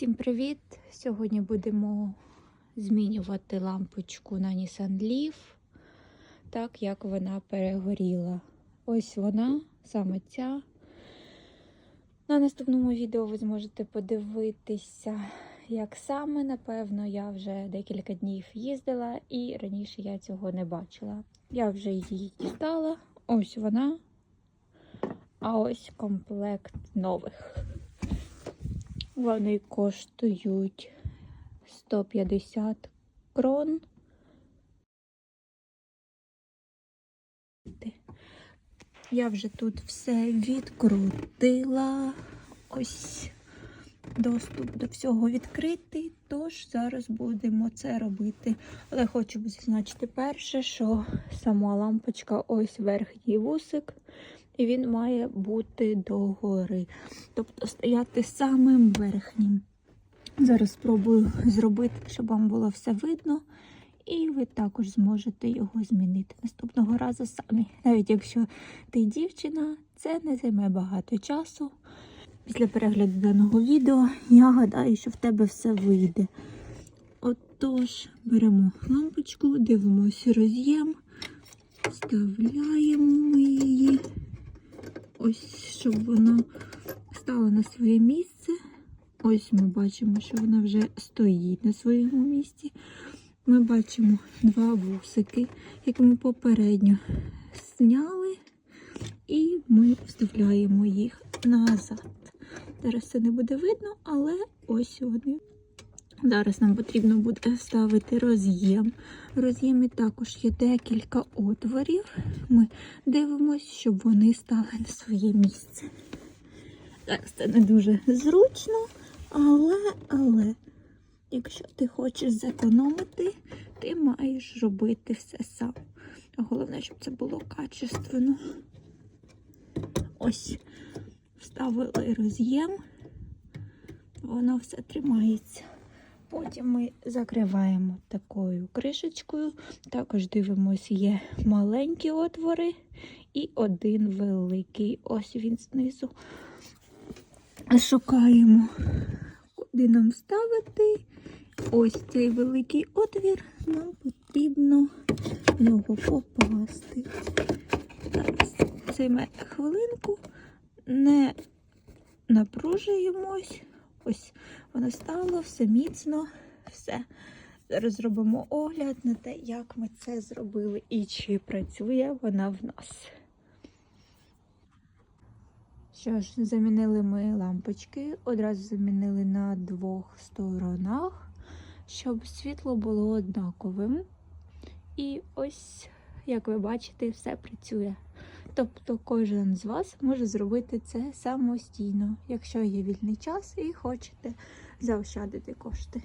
Всім привіт! Сьогодні будемо змінювати лампочку на Nissan Leaf, так як вона перегоріла. Ось вона, саме ця. На наступному відео ви зможете подивитися, як саме, напевно, я вже декілька днів їздила і раніше я цього не бачила. Я вже її дістала. Ось вона. А ось комплект нових. Вони коштують 150 крон. Я вже тут все відкрутила. Ось доступ до всього відкритий, тож зараз будемо це робити. Але хочу зазначити перше, що сама лампочка ось верхній вусик, і він має бути догори. Тобто стояти самим верхнім. Зараз спробую зробити, щоб вам було все видно. І ви також зможете його змінити наступного разу самі. Навіть якщо ти дівчина, це не займе багато часу. Після перегляду даного відео я гадаю, що в тебе все вийде. Отож, беремо лампочку, дивимося роз'єм, вставляємо її. Ось, щоб вона стала на своє місце. Ось ми бачимо, що вона вже стоїть на своєму місці. Ми бачимо два вусики, які ми попередньо зняли, і ми вставляємо їх назад. Зараз це не буде видно, але ось вони. Зараз нам потрібно буде вставити роз'єм. В роз'ємі також є декілька отворів. Ми дивимося, щоб вони стали на своє місце. Зараз це не дуже зручно, але, але, якщо ти хочеш зекономити, ти маєш робити все сам. Головне, щоб це було качественно. Ось, вставили роз'єм, воно все тримається. Потім ми закриваємо такою кришечкою. Також дивимося, є маленькі отвори і один великий. Ось він знизу. Шукаємо, куди нам ставити. Ось цей великий отвір. Нам потрібно в нього попасти. Зараз займе хвилинку, не напружуємось. Ось воно стало все міцно, все. Зараз зробимо огляд на те, як ми це зробили і чи працює вона в нас. Що ж, замінили ми лампочки, одразу замінили на двох сторонах, щоб світло було однаковим. І ось, як ви бачите, все працює. Тобто кожен з вас може зробити це самостійно, якщо є вільний час і хочете заощадити кошти.